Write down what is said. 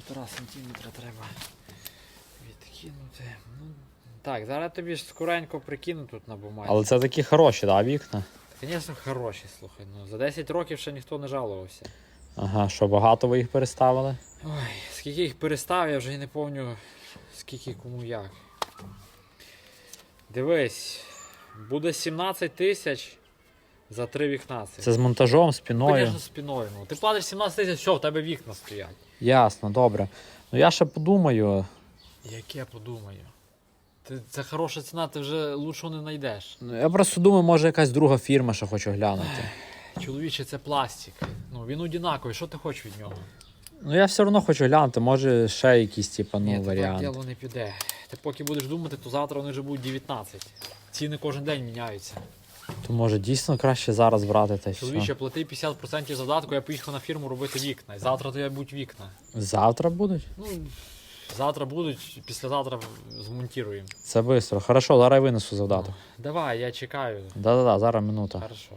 півтора сантиметра треба відкинути. Ну, так, зараз тобі ж скоренько прикину тут на бумазі. Але це такі хороші, да, вікна? Звісно, хороші, слухай. Ну, за 10 років ще ніхто не жалувався. Ага, що багато ви їх переставили? Ой, скільки їх перестав, я вже і не пам'ятаю, скільки кому як. Дивись, буде 17 тисяч за три вікна. цих. Це з монтажом, спіною. Звісно, спіною. Ну, ти платиш 17 тисяч, все, в тебе вікна стоять. Ясно, добре. Ну я ще подумаю. Як я подумаю. Ти, це хороша ціна, ти вже лучшого не знайдеш. Ну, я просто думаю, може якась друга фірма, що хочу глянути. Чоловіче, це пластик. Ну, він однаковий, що ти хочеш від нього? Ну я все одно хочу глянути, може ще якийсь, типа, ну, Ні, то так варіант. діло не піде. Ти поки будеш думати, то завтра вони вже будуть 19. Ціни кожен день міняються. То може дійсно краще зараз брати те. Чоловіче, плати 50% задатку, я поїхав на фірму робити вікна. І завтра то я будуть вікна. Завтра будуть? Ну, завтра будуть, післязавтра змонтіруємо. Це швидко. Хорошо, зараз я винесу завдаток. Давай, я чекаю. Да-да-да, зараз минута. Хорошо.